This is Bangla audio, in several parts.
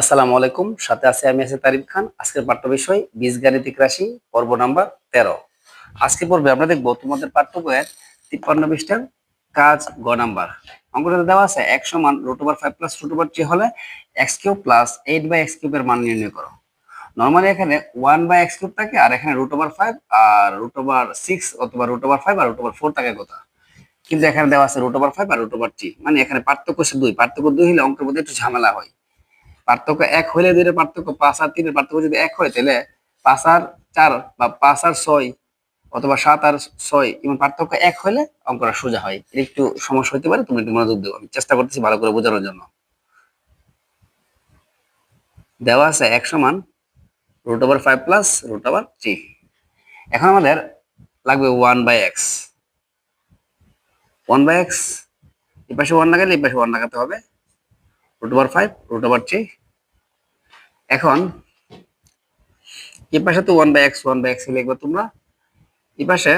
আসসালামু আলাইকুম। সাথে আছে আমি আছি তারিফ খান। আজকের পাঠ্য বিষয় বীজগাণিতিক রাশি, পর্ব নাম্বার তেরো। আজকে পর্বে আমরা দেখব তোমাদের পাঠ্য বইয়ের তিপ্পান্ন পৃষ্ঠার কাজ গ নাম্বার। অঙ্কটাতে দেওয়া আছে এক সমান root over five plus root over three হলে X cube plus eight by X কিউবের মান নির্ণয় করো। নর্মালি এখানে ওয়ান বাই এক্স কিউব থাকে আর এখানে রুট ওভার ফাইভ আর রুট ওভার সিক্স অথবা রুট ওভার ফাইভ আর রুট ওভার ফোর থাকে কথা? কিন্তু এখানে দেওয়া আছে রুট ওভার ফাইভ আর রুট ওভার থ্রি মানে এখানে পার্থক্য হচ্ছে দুই। পার্থক্য দুই হলে অঙ্কের মধ্যে একটু ঝামেলা হয়। পার্থক্য এক হলে দুইয়ের পার্থক্য, পাঁচ আর তিনের পার্থক্য যদি এক হয়, তাহলে পাঁচ আর চার বা পাঁচ আর ছয় অথবা সাত আর ছয় এমন পার্থক্য এক হলে অঙ্কটা সোজা হয়। এটা একটু সমস্যা হতে পারে, তুমি একটু মনোযোগ দেবো আমি চেষ্টা করতেছি ভালো করে বোঝানোর জন্য। দেওয়া আছে এক সমান root over five plus root over three এখন আমাদের লাগবে one by X one by X এই পাশে ওয়ান লাগালে এই পাশে ওয়ান লাগাতে হবে। Root over five root over three এখন, এই পাশে তো one by X one by X লিখবে তোমরা। পাশে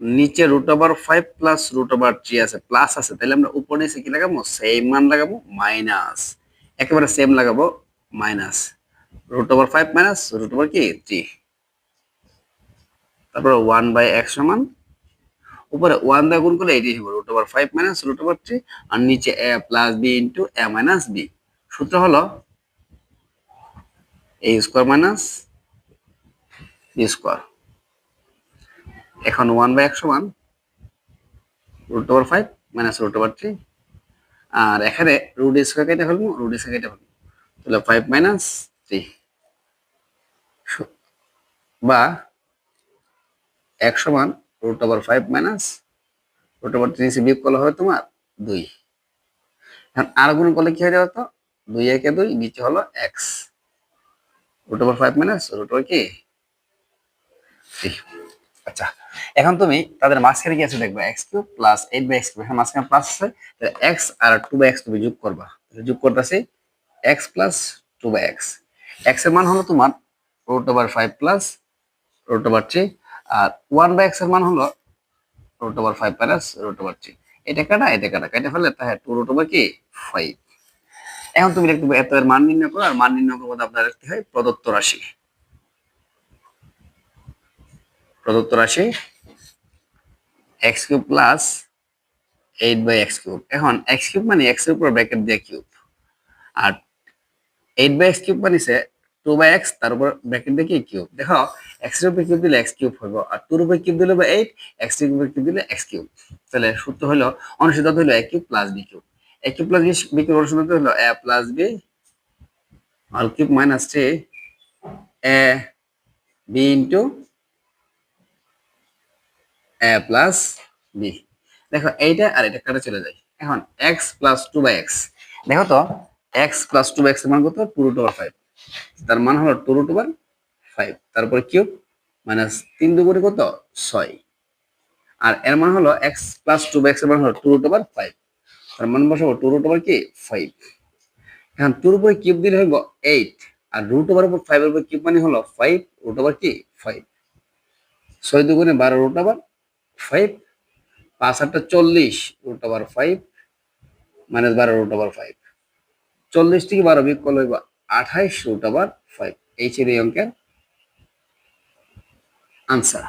নিচে root over five plus root over three আছে প্লাস আছে। তাহলে আমরা উপরে নিচে কি লাগাবো? সেম মান লাগাবো মাইনাস একেবারে সেম লাগাবো minus root over five minus root over কি? থ্রি তারপরে ওয়ান বাই এক্স সমান উপরে ওয়ান দিয়ে গুণ করলে এটি হবে root over five minus root over three আর নিচে A plus B into A minus B সূত্র হলো A square minus B square এখন ওয়ান বাই এক সমান root over five minus root over three আর এখানে রুট স্কোয়ার কেটে ফেলব রুট স্কোয়ার কেটে ফেলব। তাহলে ফাইভ মাইনাস থ্রি বা এক সমান root over five minus root over three বিয়োগ করলে হবে তোমার দুই। এখন আর গুণ করলে কি হয়ে যাবে তো? দুই একে দুই নিচে হলো X root over five minus root over কি? আচ্ছা এখন তুমি তাদের মাঝখানে কি আছে দেখবে X cube plus eight by X cube এখন মাঝখানে প্লাস আছে এক্স আর টু বাই এক্স তুমি যোগ করবা। যোগ করতেছি X plus two by X এক্সের মান হলো তোমার root over five plus root over three R one by এক্সের মান হলো root over five plus root over three এটা কাটা এটা কাটা। কেটে ফেললে তাহলে টু রুট ওভার কি? ফাইভ এখন তুমি লিখতে এত এর মান নির্ণয় করো, আর মান নির্ণয় করব আপনার লিখতে হয় প্রদত্ত রাশি। প্রদত্ত রাশি X cube plus eight by X cube এখন এক্স কিউব মানে এক্সের উপর ব্র্যাকেট দিয়ে কিউব আর এইট বাই এক্স কিউব মানে টু বাই এক্স তার উপর ব্র্যাকেট দিয়ে কি কিউব দেখো এক্সের উপর কিউব দিলে এক্স কিউব হইব আর টুর উপর কিউব দিলে বা এইট এক্সের উপর কিউব দিলে এক্স কিউব তাহলে সূত্র হলো অনুসিদ্ধান্ত হলো A cube plus B cube A cube plus B cube অনুসিদ্ধান্ত হলো A plus B whole cube minus three A B into A plus B দেখো, এইটা আর এটা কাটা চলে যায়। এখন X plus two by X দেখো তো X plus two by X মান কত? টু রুট ওভার ফাইভ তার মান হলো টু রুট ওভার ফাইভ তারপরে কিউব মাইনাস তিন দুগুণে কত? ছয়। আর এর মান হলো এক্স প্লাস টু বাই এক্সের মান হলো টু রুট ওভার ফাইভ তার মান বসাবো টু রুট ওভার কি? ফাইভ এখন টুর উপরে কিউব দিলে হইব এইট আর রুট ওভার উপর ফাইভের উপর কিউব মানে হলো ফাইভ রুট ওভার কি? ফাইভ ছয় দুগুণে বারো রুট ওভার ফাইভ পাঁচ আটটা চল্লিশ রুট ওভার ফাইভ মাইনাস বারো রুট ওভার ফাইভ চল্লিশ থেকে বারো বিয়োগ করলে হইব আঠাইশ রুট ওভার ফাইভ এই ছিল অঙ্কের আনসার